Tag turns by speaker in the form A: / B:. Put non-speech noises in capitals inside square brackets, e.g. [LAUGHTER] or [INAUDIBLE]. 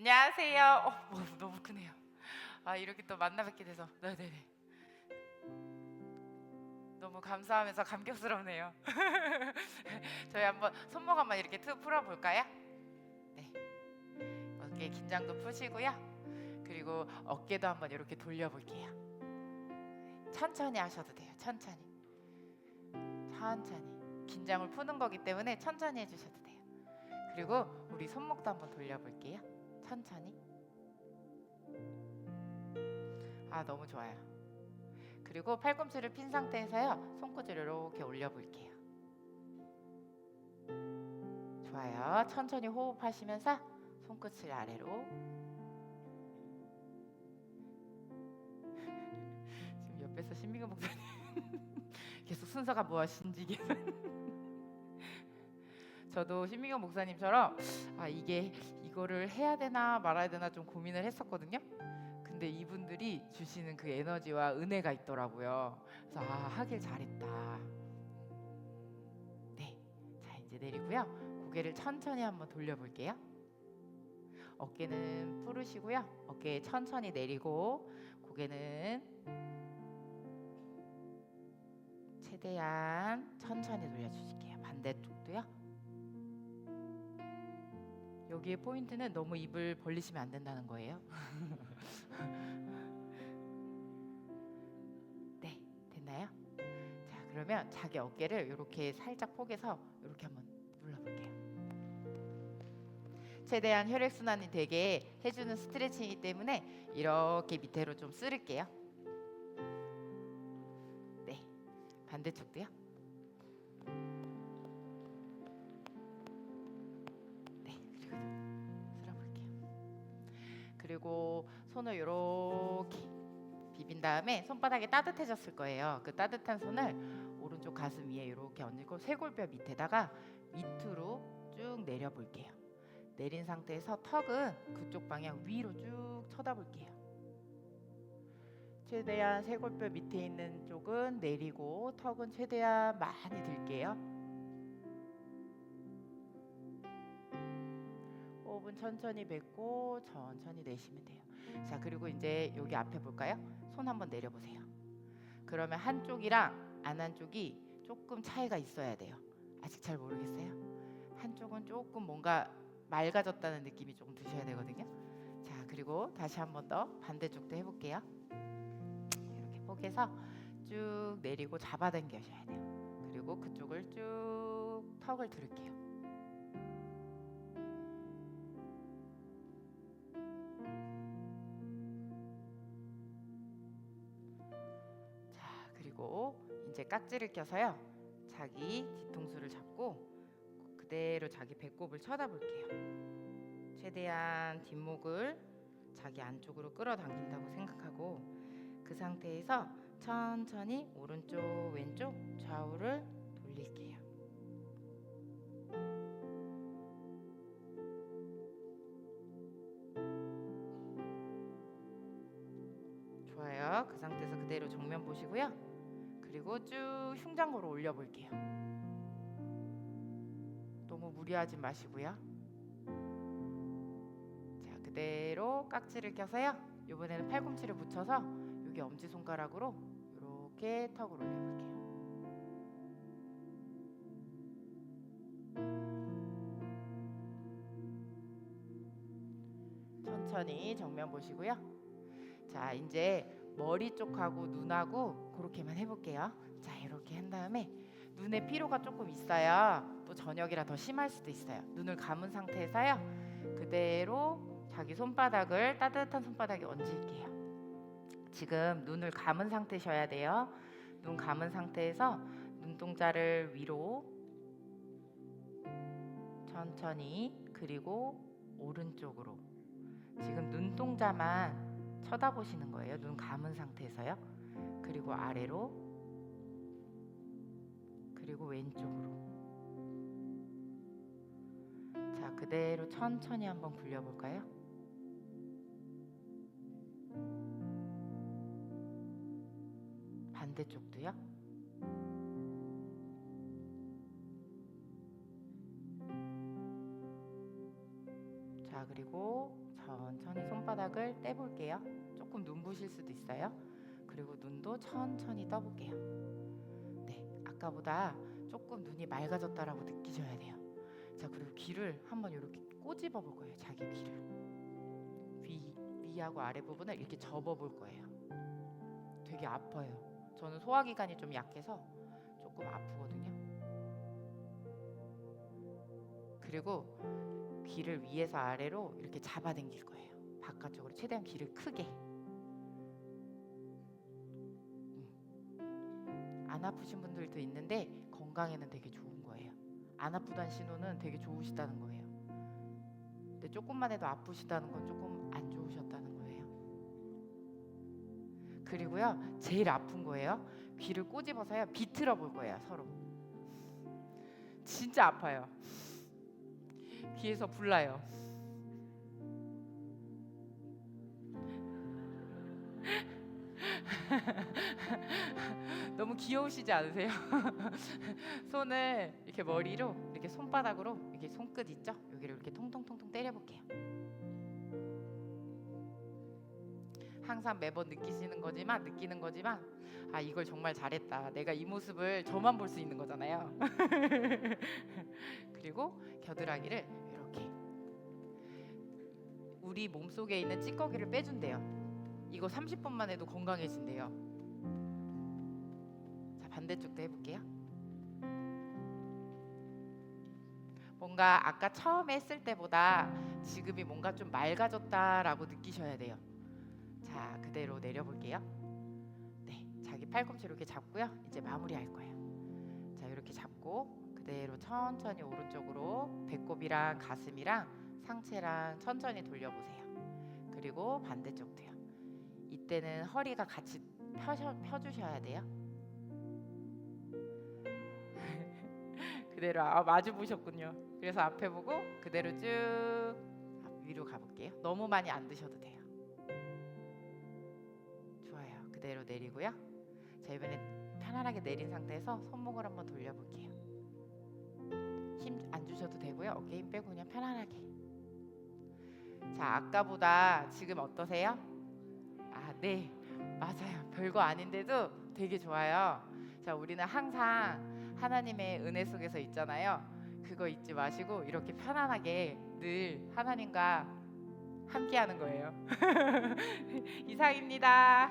A: 안녕하세요. 어, 뭐, 너무 크네요. 아 이렇게 또 만나 뵙게 돼서 네네네. 너무 감사하면서 감격스럽네요. [LAUGHS] 저희 한번 손목 한번 이렇게 툭 풀어볼까요? 네. 어깨 긴장도 푸시고요. 그리고 어깨도 한번 이렇게 돌려볼게요. 천천히 하셔도 돼요. 천천히. 천천히. 긴장을 푸는 거기 때문에 천천히 해주셔도 돼요. 그리고 우리 손목도 한번 돌려볼게요. 천천히. 아 너무 좋아요. 그리고 팔꿈치를 핀 상태에서요 손끝을 이렇게 올려 볼게요. 좋아요. 천천히 호흡하시면서 손끝을 아래로. [LAUGHS] 지금 옆에서 신미경 목사님 [LAUGHS] 계속 순서가 무엇인지 계속. [LAUGHS] 저도 신미경 목사님처럼 아 이게 이거를 해야 되나 말아야 되나 좀 고민을 했었거든요. 근데 이분들이 주시는 그 에너지와 은혜가 있더라고요. 그래서 아 하길 잘했다. 네, 자 이제 내리고요. 고개를 천천히 한번 돌려볼게요. 어깨는 풀으시고요. 어깨 천천히 내리고 고개는 최대한 천천히 돌려주실게요. 반대쪽 여기에 포인트는 너무 입을 벌리시면 안 된다는 거예요. [LAUGHS] 네, 됐나요? 자, 그러면 자기 어깨를 이렇게 살짝 포개서 이렇게 한번 눌러볼게요. 최대한 혈액 순환이 되게 해주는 스트레칭이기 때문에 이렇게 밑으로 좀 쓸을게요. 네, 반대쪽도요. 그리고 손을 이렇게 비빈 다음에 손바닥이 따뜻해졌을 거예요. 그 따뜻한 손을 오른쪽 가슴 위에 이렇게 얹고 쇄골뼈 밑에다가 밑으로 쭉 내려 볼게요. 내린 상태에서 턱은 그쪽 방향 위로 쭉 쳐다볼게요. 최대한 쇄골뼈 밑에 있는 쪽은 내리고 턱은 최대한 많이 들게요. 호흡은 천천히 뱉고 천천히 내쉬면 돼요. 자, 그리고 이제 여기 앞에 볼까요? 손 한번 내려보세요. 그러면 한쪽이랑 안 한쪽이 조금 차이가 있어야 돼요. 아직 잘 모르겠어요. 한쪽은 조금 뭔가 맑아졌다는 느낌이 조금 드셔야 되거든요. 자, 그리고 다시 한번 더 반대쪽도 해볼게요. 이렇게 포개서 쭉 내리고 잡아당겨셔야 돼요. 그리고 그쪽을 쭉 턱을 들을게요. 깍지를 껴서요. 자기 뒤통수를 잡고 그대로 자기 배꼽을 쳐다볼게요. 최대한 뒷목을 자기 안쪽으로 끌어당긴다고 생각하고 그 상태에서 천천히 오른쪽 왼쪽 좌우를 돌릴게요. 좋아요. 그 상태에서 그대로 정면 보시고요. 그리고 쭉 흉장고로 올려 볼게요. 너무 무리하지 마시고요. 자, 그대로 깍지를 껴서요. 이번에는 팔꿈치를 붙여서 여기 엄지 손가락으로 이렇게 턱을 올려 볼게요. 천천히 정면 보시고요. 자, 이제 머리 쪽하고 눈하고 그렇게만 해볼게요. 자, 이렇게 한 다음에 눈에 피로가 조금 있어요. 또 저녁이라 더 심할 수도 있어요. 눈을 감은 상태에서요. 그대로 자기 손바닥을 따뜻한 손바닥에 얹을게요. 지금 눈을 감은 상태셔야 돼요. 눈 감은 상태에서 눈동자를 위로 천천히 그리고 오른쪽으로 지금 눈동자만 쳐다보시는 거예요. 눈 감은 상태에서요. 그리고 아래로 그리고 왼쪽으로 자 그대로 천천히 한번 굴려볼까요? 반대쪽도요. 그리고 천천히 손바닥을 떼볼게요. 조금 눈부실 수도 있어요. 그리고 눈도 천천히 떠볼게요. 네, 아까보다 조금 눈이 맑아졌다라고 느끼셔야 돼요. 자, 그리고 귀를 한번 이렇게 꼬집어 볼 거예요. 자기 귀를 위 위하고 아래 부분을 이렇게 접어 볼 거예요. 되게 아파요. 저는 소화 기관이 좀 약해서 조금 아프거든요. 그리고 귀를 위에서 아래로 이렇게 잡아당길 거예요. 바깥쪽으로 최대한 귀를 크게. 음. 안 아프신 분들도 있는데 건강에는 되게 좋은 거예요. 안 아프다는 신호는 되게 좋으시다는 거예요. 근데 조금만 해도 아프시다는 건 조금 안 좋으셨다는 거예요. 그리고요, 제일 아픈 거예요. 귀를 꼬집어서요, 비틀어 볼 거예요, 서로. 진짜 아파요. 귀에서 불나요. [LAUGHS] 너무 귀여우시지 않으세요? [LAUGHS] 손을 이렇게 머리로 이렇게 손바닥으로 이렇게 손끝 있죠? 여기를 이렇게 통통통통 때려 볼게요. 항상 매번 느끼시는 거지만 느끼는 거지만 아 이걸 정말 잘했다. 내가 이 모습을 저만 볼 수 있는 거잖아요. [LAUGHS] 그리고 겨드랑이를 이렇게 우리 몸 속에 있는 찌꺼기를 빼준대요. 이거 30분만 해도 건강해진대요. 자 반대쪽도 해볼게요. 뭔가 아까 처음에 했을 때보다 지금이 뭔가 좀 맑아졌다라고 느끼셔야 돼요. 자 그대로 내려볼게요. 네, 자기 팔꿈치 이렇게 잡고요. 이제 마무리할 거예요. 자 이렇게 잡고 그대로 천천히 오른쪽으로 배꼽이랑 가슴이랑 상체랑 천천히 돌려보세요. 그리고 반대쪽도요. 이때는 허리가 같이 펴셔, 펴주셔야 돼요. [LAUGHS] 그대로 아, 마주 보셨군요. 그래서 앞에 보고 그대로 쭉앞 위로 가볼게요. 너무 많이 안 드셔도 돼요. 그대로 내리고요. 자 이번엔 편안하게 내린 상태에서 손목을 한번 돌려볼게요. 힘 안 주셔도 되고요. 어깨 힘 빼고 그냥 편안하게. 자 아까보다 지금 어떠세요? 아 네. 맞아요. 별거 아닌데도 되게 좋아요. 자, 우리는 항상 하나님의 은혜 속에서 있잖아요. 그거 잊지 마시고 이렇게 편안하게 늘 하나님과 함께 하는 거예요. [LAUGHS] 이상입니다.